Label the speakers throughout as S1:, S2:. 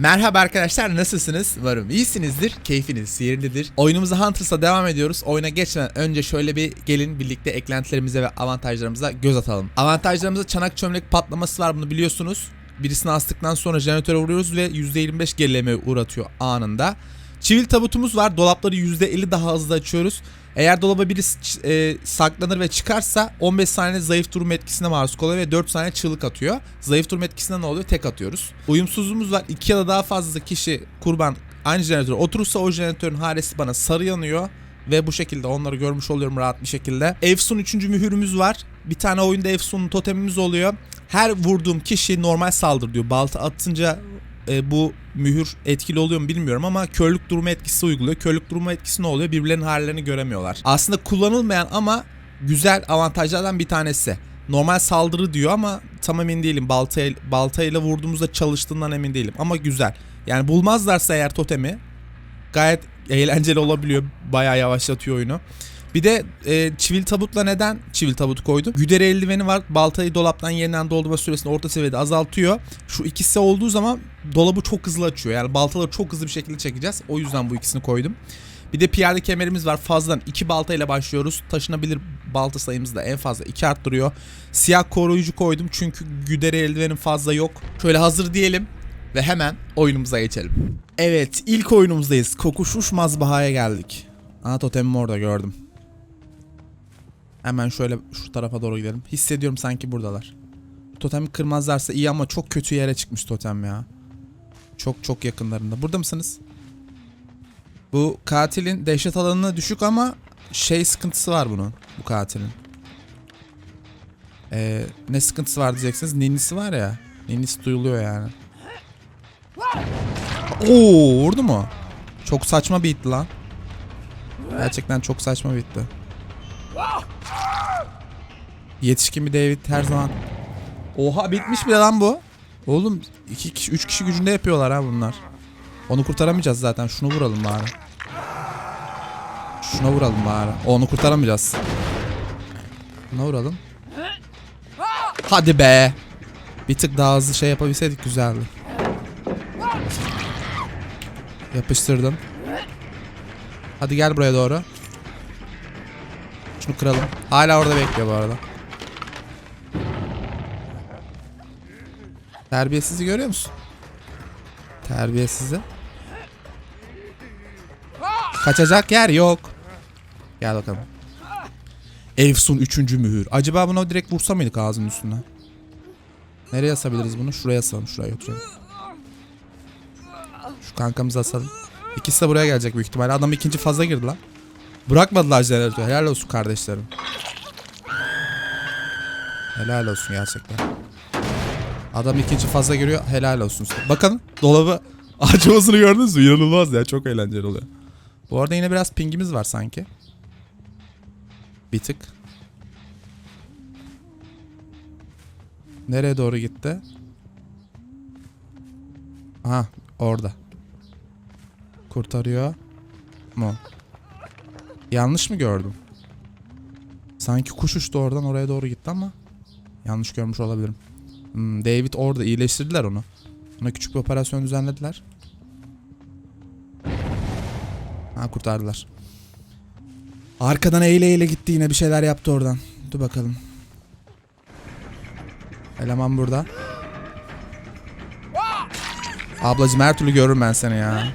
S1: Merhaba arkadaşlar nasılsınız? Umarım iyisinizdir, keyfiniz yerindedir. Oyunumuza Hunters'a devam ediyoruz. Oyuna geçmeden önce şöyle bir gelin birlikte eklentilerimize ve avantajlarımıza göz atalım. Avantajlarımızda çanak çömlek patlaması var bunu biliyorsunuz. Birisini astıktan sonra jeneratöre vuruyoruz ve %25 gerileme uğratıyor anında. Çivil tabutumuz var. Dolapları %50 daha hızlı açıyoruz. Eğer dolaba birisi ç- e, saklanır ve çıkarsa 15 saniye zayıf durum etkisine maruz kalıyor ve 4 saniye çığlık atıyor. Zayıf durum etkisinde ne oluyor? Tek atıyoruz. Uyumsuzluğumuz var. 2 ya da daha fazla kişi kurban aynı jeneratöre oturursa o jeneratörün haresi bana sarı yanıyor. Ve bu şekilde onları görmüş oluyorum rahat bir şekilde. Efsun 3. mühürümüz var. Bir tane oyunda Efsun'un totemimiz oluyor. Her vurduğum kişi normal saldır diyor. Balta atınca e, bu mühür etkili oluyor mu bilmiyorum ama körlük durumu etkisi uyguluyor. Körlük durumu etkisi ne oluyor? Birbirlerinin hallerini göremiyorlar. Aslında kullanılmayan ama güzel avantajlardan bir tanesi. Normal saldırı diyor ama tam emin değilim. Baltayla, baltayla vurduğumuzda çalıştığından emin değilim ama güzel. Yani bulmazlarsa eğer totemi gayet eğlenceli olabiliyor. Bayağı yavaşlatıyor oyunu. Bir de e, çivil tabutla neden çivil tabut koydum? Güderi eldiveni var. Baltayı dolaptan yeniden doldurma süresini orta seviyede azaltıyor. Şu ikisi olduğu zaman dolabı çok hızlı açıyor. Yani baltaları çok hızlı bir şekilde çekeceğiz. O yüzden bu ikisini koydum. Bir de piyade kemerimiz var. Fazladan iki balta ile başlıyoruz. Taşınabilir balta sayımızı da en fazla iki arttırıyor. Siyah koruyucu koydum çünkü güderi eldivenin fazla yok. Şöyle hazır diyelim ve hemen oyunumuza geçelim. Evet ilk oyunumuzdayız. Kokuşmuş mazbahaya geldik. Ana totemimi orada gördüm. Hemen şöyle şu tarafa doğru gidelim. Hissediyorum sanki buradalar. Totemi kırmazlarsa iyi ama çok kötü yere çıkmış totem ya. Çok çok yakınlarında. Burada mısınız? Bu katilin dehşet alanına düşük ama şey sıkıntısı var bunun. Bu katilin. Ee, ne sıkıntısı var diyeceksiniz. Ninnisi var ya. Ninnisi duyuluyor yani. Oo vurdu mu? Çok saçma bir itti lan. Gerçekten çok saçma bir itti. Yetişkin bir David her zaman. Oha bitmiş bile lan bu. Oğlum iki kişi, üç kişi gücünde yapıyorlar ha bunlar. Onu kurtaramayacağız zaten. Şunu vuralım bari. Şuna vuralım bari. Onu kurtaramayacağız. Şuna vuralım. Hadi be. Bir tık daha hızlı şey yapabilseydik güzeldi. Yapıştırdım. Hadi gel buraya doğru. Şunu kıralım. Hala orada bekliyor bu arada. Terbiyesizi görüyor musun? Terbiyesizi. Kaçacak yer yok. Gel bakalım. Efsun 3. mühür. Acaba bunu direkt vursa mıydık ağzının üstüne? Nereye asabiliriz bunu? Şuraya asalım. Şuraya oturalım. Şu kankamızı asalım. İkisi de buraya gelecek büyük ihtimalle. Adam ikinci fazla girdi lan. Bırakmadılar jeneratörü. Helal olsun kardeşlerim. Helal olsun gerçekten. Adam ikinci fazla giriyor. Helal olsun. Bakın dolabı açmasını gördünüz mü? İnanılmaz ya. Çok eğlenceli oluyor. Bu arada yine biraz pingimiz var sanki. Bir tık. Nereye doğru gitti? Aha orada. Kurtarıyor mu? Yanlış mı gördüm? Sanki kuş uçtu oradan oraya doğru gitti ama yanlış görmüş olabilirim. Hmm, David orada iyileştirdiler onu. Ona küçük bir operasyon düzenlediler. Ha kurtardılar. Arkadan eğile eğile gitti yine bir şeyler yaptı oradan. Dur bakalım. Eleman burada. Ablacım her türlü görürüm ben seni ya.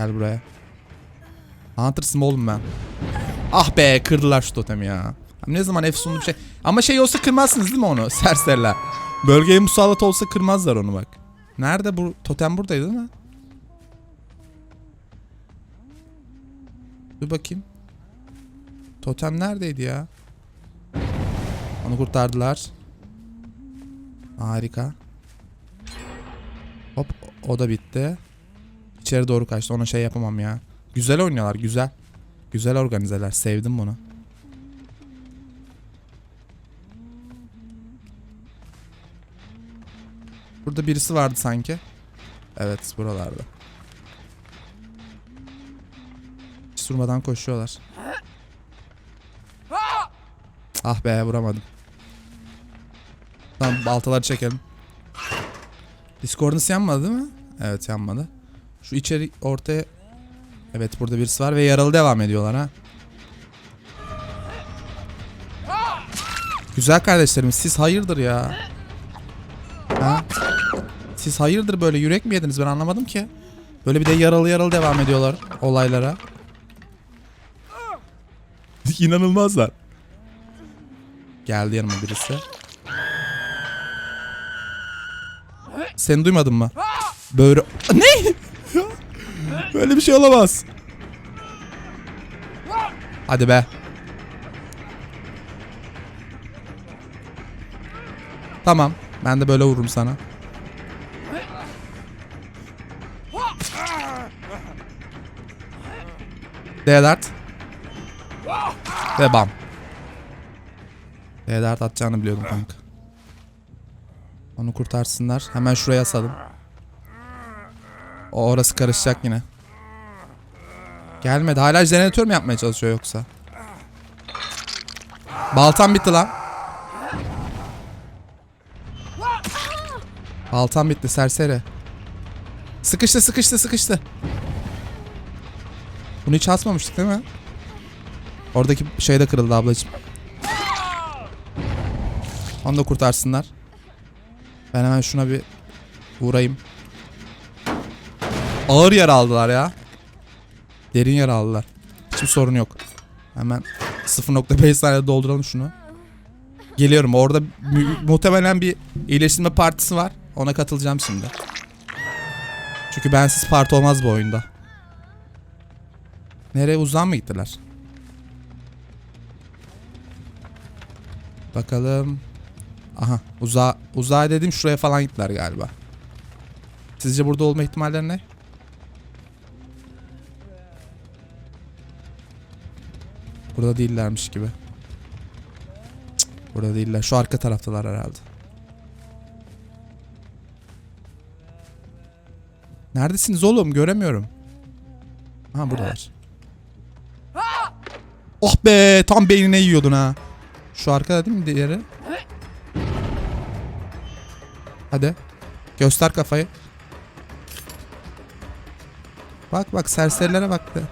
S1: Gel buraya. Hunter'sın oğlum ben. Ah be kırdılar şu totemi ya. Ne zaman efsunlu bir şey. Ama şey olsa kırmazsınız değil mi onu serseriler. Bölgeye musallat olsa kırmazlar onu bak. Nerede bu totem buradaydı değil mi? Dur bakayım. Totem neredeydi ya? Onu kurtardılar. Harika. Hop o da bitti. İçeri doğru kaçtı. Ona şey yapamam ya. Güzel oynuyorlar güzel. Güzel organizeler. Sevdim bunu. Burada birisi vardı sanki. Evet buralarda. Hiç durmadan koşuyorlar. Ah be vuramadım. Tamam baltaları çekelim. Discord'unuz yanmadı değil mi? Evet yanmadı. Şu içeri ortaya... Evet burada birisi var ve yaralı devam ediyorlar ha. Güzel kardeşlerim siz hayırdır ya? Ha? Siz hayırdır böyle yürek mi yediniz ben anlamadım ki. Böyle bir de yaralı yaralı devam ediyorlar olaylara. İnanılmazlar. Geldi yanıma birisi. Seni duymadın mı? Böyle... Ne? Böyle bir şey olamaz. Hadi be. Tamam. Ben de böyle vururum sana. Deodart. Ve bam. Deodart atacağını biliyordum kanka. Onu kurtarsınlar. Hemen şuraya asalım. O orası karışacak yine. Gelmedi. Hala jeneratör mü yapmaya çalışıyor yoksa? Baltam bitti lan. Baltam bitti serseri. Sıkıştı sıkıştı sıkıştı. Bunu hiç asmamıştık değil mi? Oradaki şey de kırıldı ablacığım. Onu da kurtarsınlar. Ben hemen şuna bir vurayım. Ağır yara aldılar ya. Derin yara aldılar. Hiçbir sorun yok. Hemen 0.5 saniyede dolduralım şunu. Geliyorum. Orada mu- muhtemelen bir iyileştirme partisi var. Ona katılacağım şimdi. Çünkü bensiz parti olmaz bu oyunda. Nereye uzan mı gittiler? Bakalım. Aha uzağa, uzağa dedim şuraya falan gittiler galiba. Sizce burada olma ihtimalleri ne? Burada değillermiş gibi. Cık, burada değiller. Şu arka taraftalar herhalde. Neredesiniz oğlum? Göremiyorum. Ha buradalar. Oh be! Tam beynine yiyordun ha. Şu arkada değil mi diğeri? Hadi. Göster kafayı. Bak bak serserilere baktı.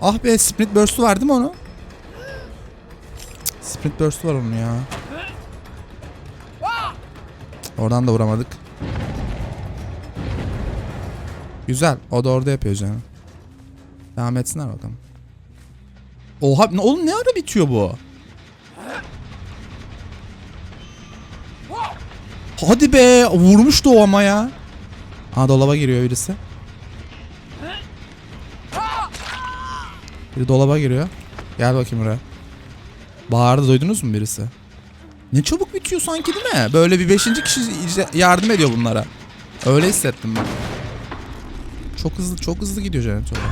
S1: Ah be sprint burst'u var değil mi? Cık, Sprint burst'u var onun ya. Oradan da vuramadık. Güzel. O da orada yapıyor canım. Devam etsinler bakalım. Oha ne- oğlum ne ara bitiyor bu? Hadi be vurmuştu o ama ya. Ha dolaba giriyor birisi. Biri dolaba giriyor. Gel bakayım buraya. Bağırdı duydunuz mu birisi? Ne çabuk bitiyor sanki değil mi? Böyle bir beşinci kişi yardım ediyor bunlara. Öyle hissettim ben. Çok hızlı çok hızlı gidiyor jeneratörler.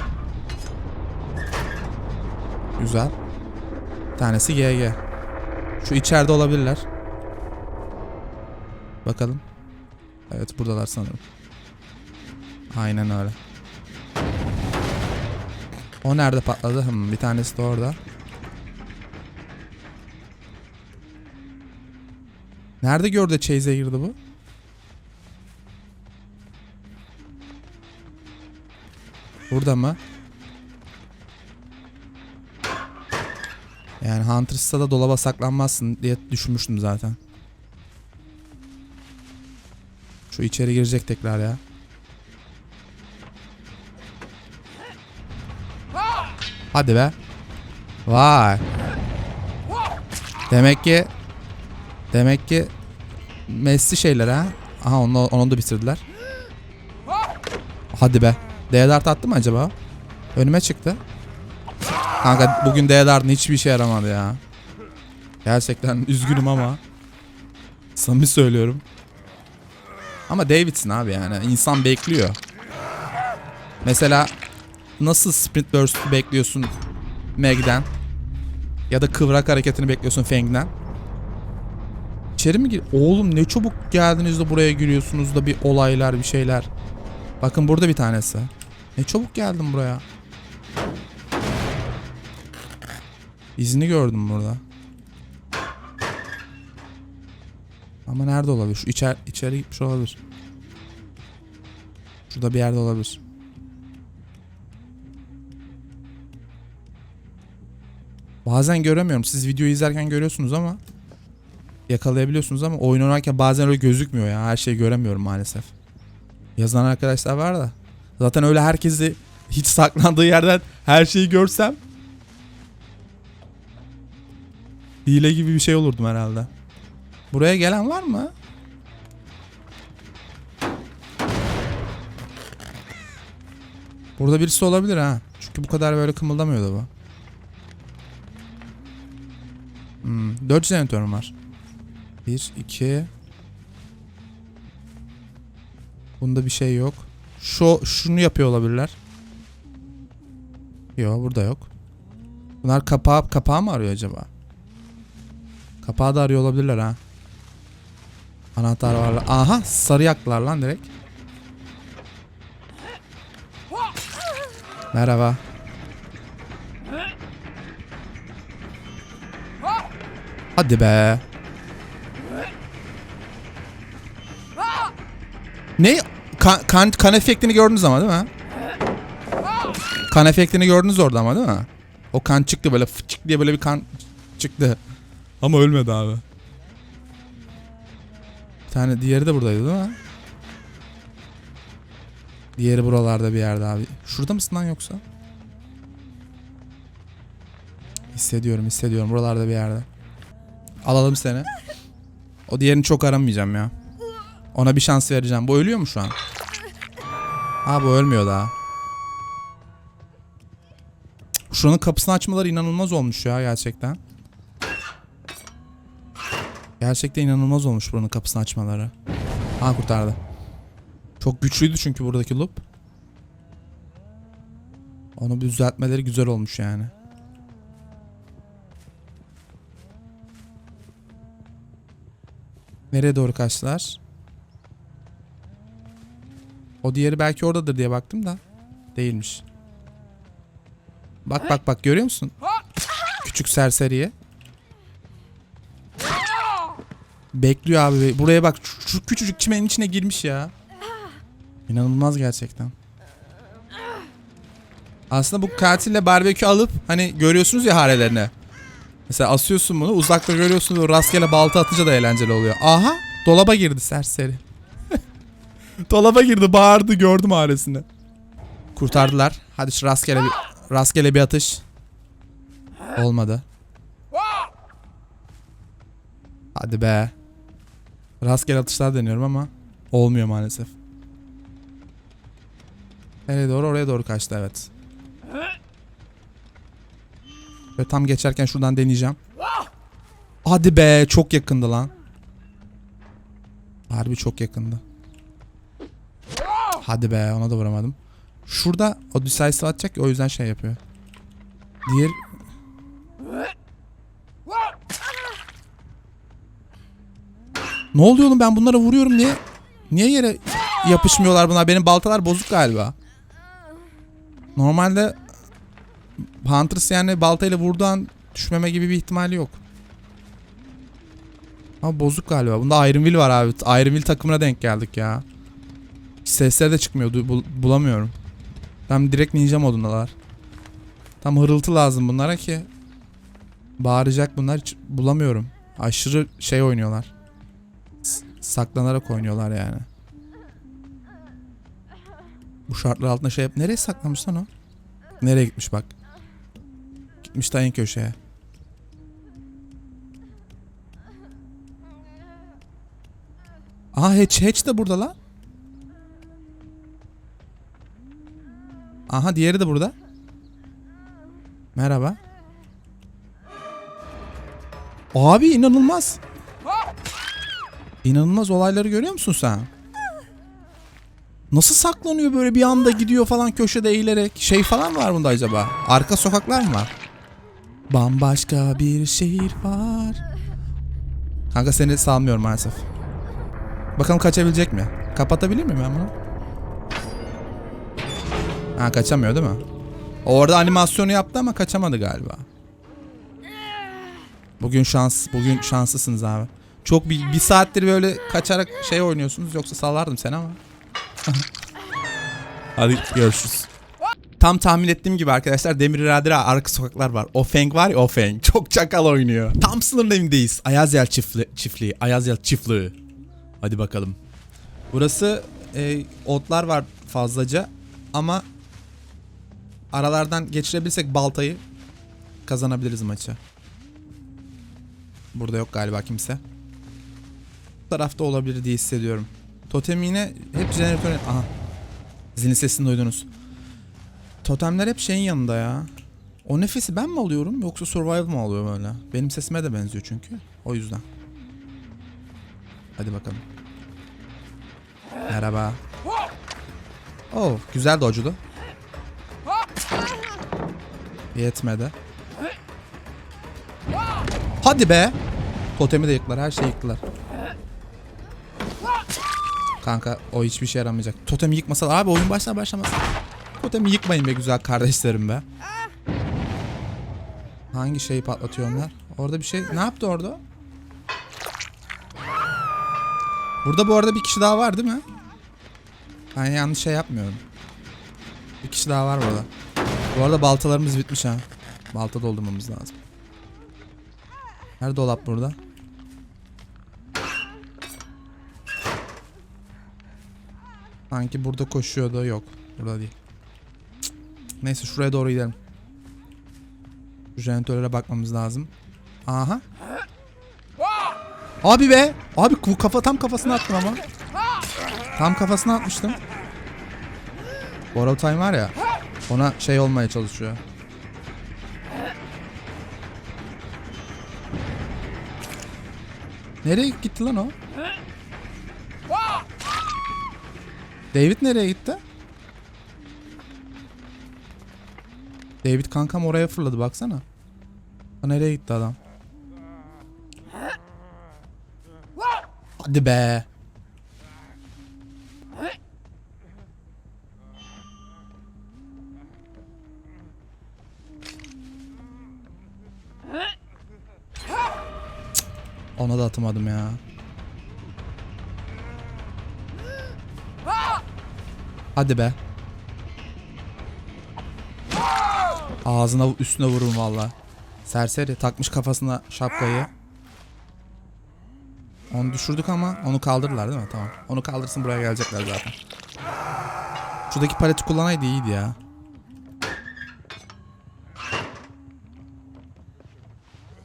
S1: Güzel. Bir tanesi GG. Şu içeride olabilirler. Bakalım. Evet buradalar sanırım. Aynen öyle. O nerede patladı? Hmm, bir tanesi de orada. Nerede gördü Chase'e girdi bu? Burada mı? Yani Hunters'ta da dolaba saklanmazsın diye düşünmüştüm zaten. Şu içeri girecek tekrar ya. Hadi be. Vay. Demek ki Demek ki Messi şeyler ha. Aha onu, onu da bitirdiler. Hadi be. Deodart attı mı acaba? Önüme çıktı. Kanka bugün Deodart'ın hiçbir işe yaramadı ya. Gerçekten üzgünüm ama. Samimi söylüyorum. Ama Davidson abi yani. insan bekliyor. Mesela nasıl sprint burst bekliyorsun Meg'den? Ya da kıvrak hareketini bekliyorsun Fang'den? İçeri mi gir? Oğlum ne çabuk geldiniz de buraya giriyorsunuz da bir olaylar bir şeyler. Bakın burada bir tanesi. Ne çabuk geldim buraya. İzini gördüm burada. Ama nerede olabilir? Şu içer, içeri gitmiş olabilir. Şurada bir yerde olabilir. Bazen göremiyorum. Siz videoyu izlerken görüyorsunuz ama yakalayabiliyorsunuz ama oyun oynarken bazen öyle gözükmüyor ya. Her şeyi göremiyorum maalesef. Yazan arkadaşlar var da. Zaten öyle herkesi hiç saklandığı yerden her şeyi görsem hile gibi bir şey olurdum herhalde. Buraya gelen var mı? Burada birisi olabilir ha. Çünkü bu kadar böyle kımıldamıyordu bu. Hmm, 4 jeneratörüm var. 1, 2. Bunda bir şey yok. Şu şunu yapıyor olabilirler. Yok burada yok. Bunlar kapağı kapağı mı arıyor acaba? Kapağı da arıyor olabilirler ha. Anahtar var. Aha sarı yaktılar lan direkt. Merhaba. Hadi be. Ne? Kan, kan, kan efektini gördünüz ama değil mi? Kan efektini gördünüz orada ama değil mi? O kan çıktı böyle fıçık diye böyle bir kan çıktı. Ama ölmedi abi. Bir tane diğeri de buradaydı değil mi? Diğeri buralarda bir yerde abi. Şurada mısın lan yoksa? Hissediyorum hissediyorum buralarda bir yerde. Alalım seni. O diğerini çok aramayacağım ya. Ona bir şans vereceğim. Bu ölüyor mu şu an? Ha bu ölmüyor daha. Şuranın kapısını açmaları inanılmaz olmuş ya gerçekten. Gerçekten inanılmaz olmuş buranın kapısını açmaları. Ha kurtardı. Çok güçlüydü çünkü buradaki loop. Onu bir düzeltmeleri güzel olmuş yani. Nereye doğru kaçtılar? O diğeri belki oradadır diye baktım da. Değilmiş. Bak bak bak görüyor musun? Küçük serseriye. Bekliyor abi. Buraya bak. Şu, şu küçücük çimenin içine girmiş ya. İnanılmaz gerçekten. Aslında bu katille barbekü alıp hani görüyorsunuz ya harelerini. Mesela asıyorsun bunu uzakta görüyorsun rastgele balta atınca da eğlenceli oluyor. Aha dolaba girdi serseri. dolaba girdi bağırdı gördüm haresini. Kurtardılar. Hadi şu rastgele bir, rastgele bir atış. Olmadı. Hadi be. Rastgele atışlar deniyorum ama olmuyor maalesef. Nereye doğru? Oraya doğru kaçtı evet. Ve tam geçerken şuradan deneyeceğim. Hadi be çok yakındı lan. Harbi çok yakındı. Hadi be ona da vuramadım. Şurada o decisive atacak o yüzden şey yapıyor. Diğer... Ne oluyor oğlum ben bunlara vuruyorum niye? Niye yere yapışmıyorlar bunlar? Benim baltalar bozuk galiba. Normalde Huntress yani baltayla vurduğu an düşmeme gibi bir ihtimali yok. Ama bozuk galiba. Bunda Iron Will var abi. Iron Will takımına denk geldik ya. Sesler de çıkmıyordu. Bul- bulamıyorum. Tam direkt ninja modundalar. Tam hırıltı lazım bunlara ki. Bağıracak bunlar hiç bulamıyorum. Aşırı şey oynuyorlar. S- saklanarak oynuyorlar yani. Bu şartlar altında şey yap. Nereye saklamış lan o? Nereye gitmiş bak. Gitmiş en köşeye. Aha Hatch, Hatch de burada lan. Aha diğeri de burada. Merhaba. Abi inanılmaz. İnanılmaz olayları görüyor musun sen? Nasıl saklanıyor böyle bir anda gidiyor falan köşede eğilerek? Şey falan var bunda acaba? Arka sokaklar mı var? Bambaşka bir şehir var. Kanka seni salmıyorum maalesef. Bakalım kaçabilecek mi? Kapatabilir miyim ben bunu? Ha kaçamıyor değil mi? Orada animasyonu yaptı ama kaçamadı galiba. Bugün şans, bugün şanslısınız abi. Çok bir, bir saattir böyle kaçarak şey oynuyorsunuz yoksa sallardım seni ama. Hadi görüşürüz. Tam tahmin ettiğim gibi arkadaşlar Demir İrade'de arka sokaklar var. O Feng var ya o Feng. Çok çakal oynuyor. Tam sınırın evindeyiz. Ayazyel çiftli, çiftliği. Ayazyel çiftliği. Hadi bakalım. Burası e, otlar var fazlaca. Ama aralardan geçirebilsek baltayı kazanabiliriz maçı. Burada yok galiba kimse. Bu tarafta olabilir diye hissediyorum. Totem yine hep jeneratör... Aha. Zilin sesini duydunuz. Totemler hep şeyin yanında ya. O nefesi ben mi alıyorum yoksa survival mı alıyor böyle? Benim sesime de benziyor çünkü. O yüzden. Hadi bakalım. Merhaba. Oh güzel dodge'du. Yetmedi. Hadi be. Totemi de yıktılar. Her şeyi yıktılar. Kanka o hiçbir şey yaramayacak. Totemi yıkmasalar abi oyun başlar başlamaz. Totemi yıkmayın be güzel kardeşlerim be. Hangi şeyi patlatıyor onlar? Orada bir şey ne yaptı orada? Burada bu arada bir kişi daha var değil mi? Ben yanlış şey yapmıyorum. Bir kişi daha var burada. Bu arada baltalarımız bitmiş ha. Balta doldurmamız lazım. Nerede dolap burada? Sanki burada koşuyordu. Yok. Burada değil. Neyse şuraya doğru gidelim. Jeneratörlere bakmamız lazım. Aha. Abi be. Abi kafa tam kafasına attım ama. Tam kafasına atmıştım. Borrow time var ya. Ona şey olmaya çalışıyor. Nereye gitti lan o? David nereye gitti? David kankam oraya fırladı baksana. Ha, nereye gitti adam? Hadi be. Ona da atamadım ya. Hadi be. Ağzına üstüne vururum valla. Serseri takmış kafasına şapkayı. Onu düşürdük ama onu kaldırırlar değil mi? Tamam. Onu kaldırsın buraya gelecekler zaten. Şuradaki paleti kullanaydı iyiydi ya.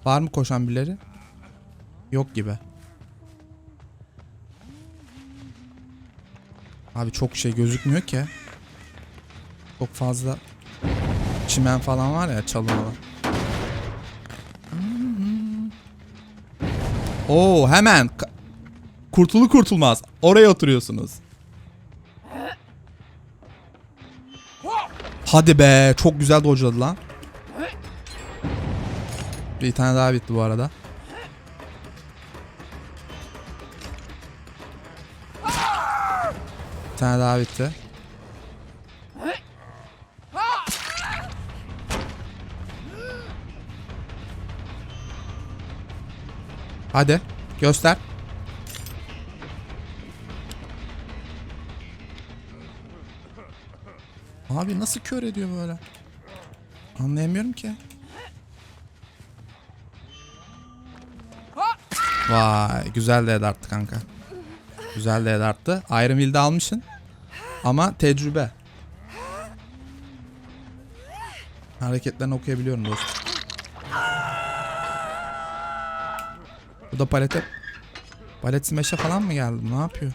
S1: Var mı koşan birileri? Yok gibi. Abi çok şey gözükmüyor ki. Çok fazla çimen falan var ya çalınalı. Oo hemen kurtulu kurtulmaz. Oraya oturuyorsunuz. Hadi be çok güzel dodge'ladı lan. Bir tane daha bitti bu arada. Bir tane daha bitti. Hadi göster. Abi nasıl kör ediyor böyle? Anlayamıyorum ki. Vay güzel de arttı kanka. Güzel de arttı. Iron Will'de almışsın. Ama tecrübe. Hareketlerini okuyabiliyorum dostum. Da palete... Palet smash'e falan mı geldi? Ne yapıyor?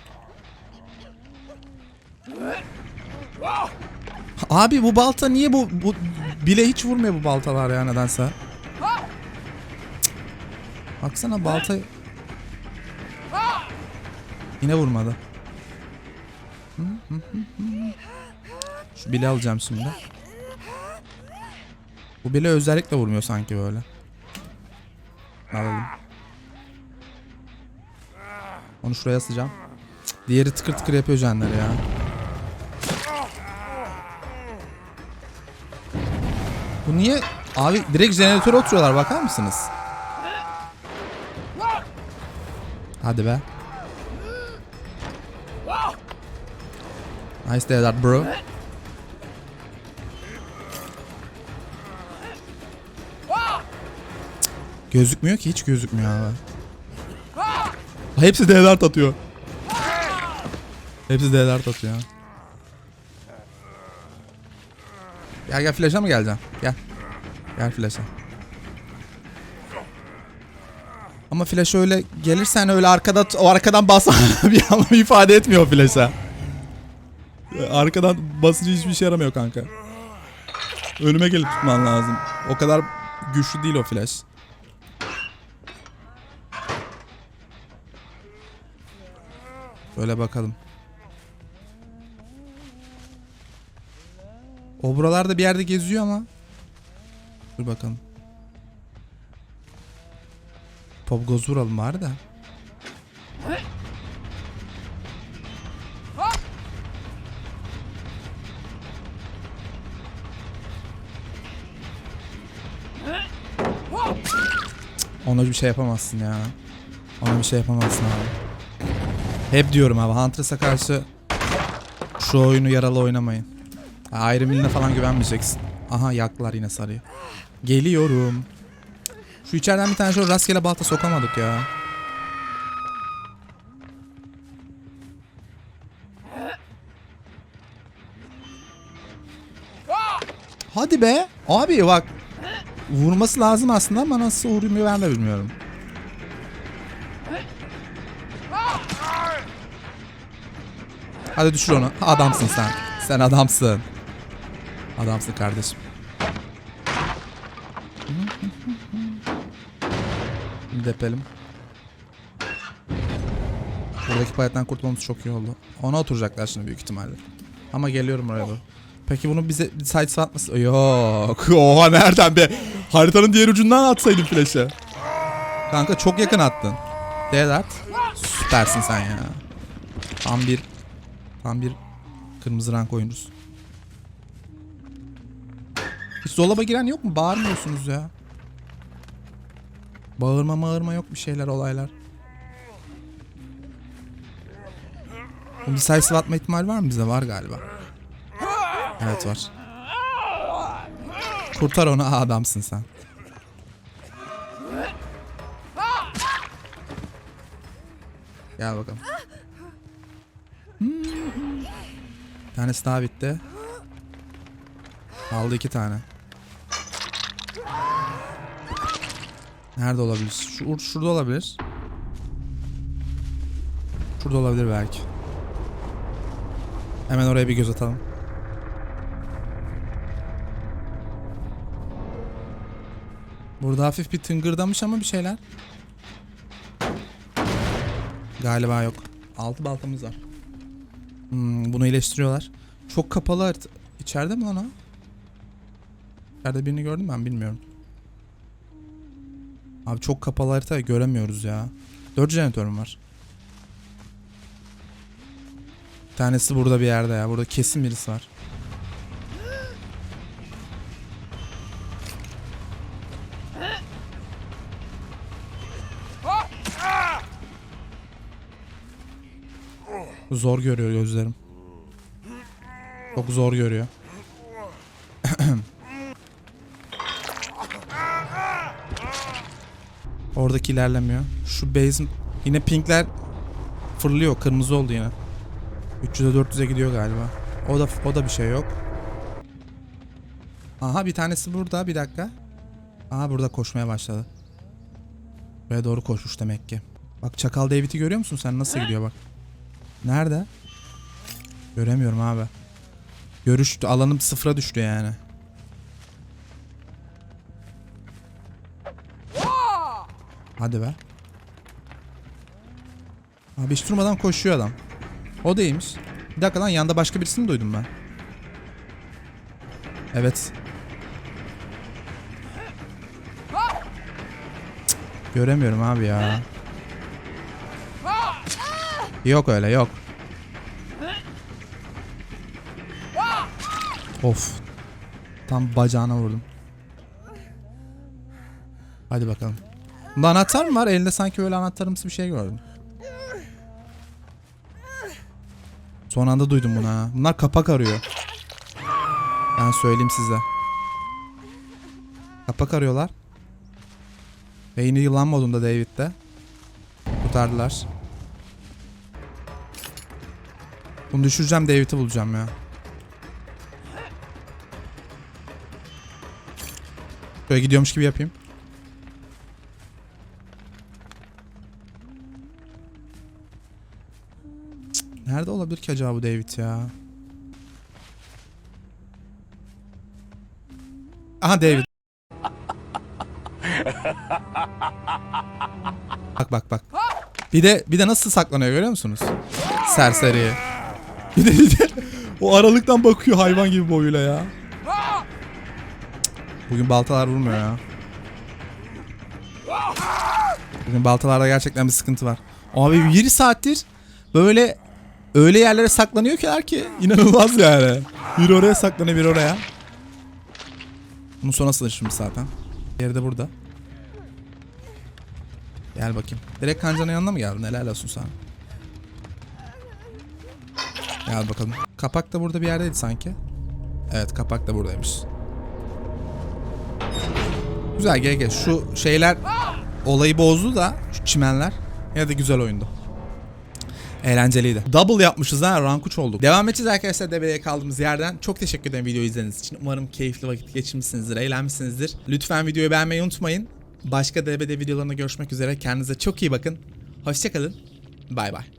S1: Abi bu balta niye bu, bu bile hiç vurmuyor bu baltalar ya nedense. Cık. Baksana balta yine vurmadı. Şu bile alacağım şimdi. Bu bile özellikle vurmuyor sanki böyle. Alalım. Onu şuraya asacağım. Diğeri tıkır tıkır yapıyor canları ya. Bu niye? Abi direkt jeneratöre oturuyorlar bakar mısınız? Hadi be. Nice Deadart bro. Cık, Gözükmüyor ki hiç gözükmüyor abi. Hepsi Deadart atıyor. Hepsi Deadart atıyor. Gel gel flash'a mı geleceksin? Gel. Gel flash'a. Ama flash öyle gelirsen öyle arkada o arkadan bas bir anlam ifade etmiyor flash'a. Arkadan basınca hiçbir şey yaramıyor kanka. Önüme gelip tutman lazım. O kadar güçlü değil o flash. Böyle bakalım. O buralarda bir yerde geziyor ama. Dur bakalım. Pop goz vuralım bari de. Ona bir şey yapamazsın ya. Ona bir şey yapamazsın abi. Hep diyorum abi Huntress'a karşı şu oyunu yaralı oynamayın. Iron Mill'ine falan güvenmeyeceksin. Aha yaklar yine sarıyı. Geliyorum. Şu içeriden bir tane şöyle rastgele balta sokamadık ya. Hadi be. Abi bak. Vurması lazım aslında ama nasıl vurmuyor ben de bilmiyorum. Hadi düşür onu. Adamsın sen. Sen adamsın. Adamsın kardeşim. Depelim. Buradaki paletten kurtulmamız çok iyi oldu. Ona oturacaklar şimdi büyük ihtimalle. Ama geliyorum oraya doğru. Peki bunu bize bir side swap atması... Yok. Oha nereden be? Haritanın diğer ucundan atsaydın flash'ı. Kanka çok yakın attın. Dead Süpersin sen ya. Tam bir... Tam bir kırmızı rank oyuncusu. Hiç dolaba giren yok mu? Bağırmıyorsunuz ya. Bağırma mağırma yok bir şeyler olaylar. Bir sayısı atma ihtimali var mı bize? Var galiba. Evet var. Kurtar onu Aa, adamsın sen. Gel bakalım. Bir tanesi daha bitti. Aldı iki tane. Nerede olabilir? Şu, şurada olabilir. Şurada olabilir belki. Hemen oraya bir göz atalım. Burada hafif bir tıngırdamış ama bir şeyler. Galiba yok. Altı baltamız var. Hmm, bunu iyileştiriyorlar. Çok kapalı harita. İçeride mi lan o? İçeride birini gördüm ben bilmiyorum. Abi çok kapalı harita göremiyoruz ya. 4 jeneratörüm var. Bir tanesi burada bir yerde ya. Burada kesin birisi var. Zor görüyor gözlerim. Çok zor görüyor. Oradaki ilerlemiyor. Şu base yine pinkler fırlıyor. Kırmızı oldu yine. 300'e 400'e gidiyor galiba. O da o da bir şey yok. Aha bir tanesi burada. Bir dakika. Aha burada koşmaya başladı. Buraya doğru koşmuş demek ki. Bak Çakal David'i görüyor musun sen? Nasıl gidiyor bak. Nerede? Göremiyorum abi. Görüş alanım sıfıra düştü yani. Hadi be. Abi hiç durmadan koşuyor adam. O değilmiş. Bir dakika lan yanda başka birisini duydum ben. Evet. Cık, göremiyorum abi ya. Yok öyle yok. Of. Tam bacağına vurdum. Hadi bakalım. Bunda anahtar mı var? Elinde sanki böyle anahtarımsı bir şey gördüm.
S2: Son anda duydum bunu ha. Bunlar kapak arıyor. Ben söyleyeyim size. Kapak arıyorlar. Beyni yılan modunda David'de. Kurtardılar. Bunu düşüreceğim David'i bulacağım ya. Böyle gidiyormuş gibi yapayım. Cık, Nerede olabilir ki acaba bu David ya? Aha David. bak bak bak. Bir de bir de nasıl saklanıyor görüyor musunuz? Serseri. Bir de, o aralıktan bakıyor hayvan gibi boyuyla ya. Bugün baltalar vurmuyor ya. Bugün baltalarda gerçekten bir sıkıntı var. Abi 7 saattir böyle öyle yerlere saklanıyor ki ki inanılmaz yani. Bir oraya saklanıyor bir oraya. Bunun sonu nasıl şimdi zaten. Yeri de burada. Gel bakayım. Direkt kancanın yanına mı geldin? Helal olsun sana. Gel bakalım. Kapak da burada bir yerdeydi sanki. Evet kapak da buradaymış. Güzel gel. Şu şeyler olayı bozdu da şu çimenler. Ya da güzel oyundu. Eğlenceliydi. Double yapmışız ha. Rank 3 olduk. Devam edeceğiz arkadaşlar DB'ye kaldığımız yerden. Çok teşekkür ederim videoyu izlediğiniz için. Umarım keyifli vakit geçirmişsinizdir, eğlenmişsinizdir. Lütfen videoyu beğenmeyi unutmayın. Başka DBD videolarında görüşmek üzere. Kendinize çok iyi bakın. Hoşçakalın. Bay bay.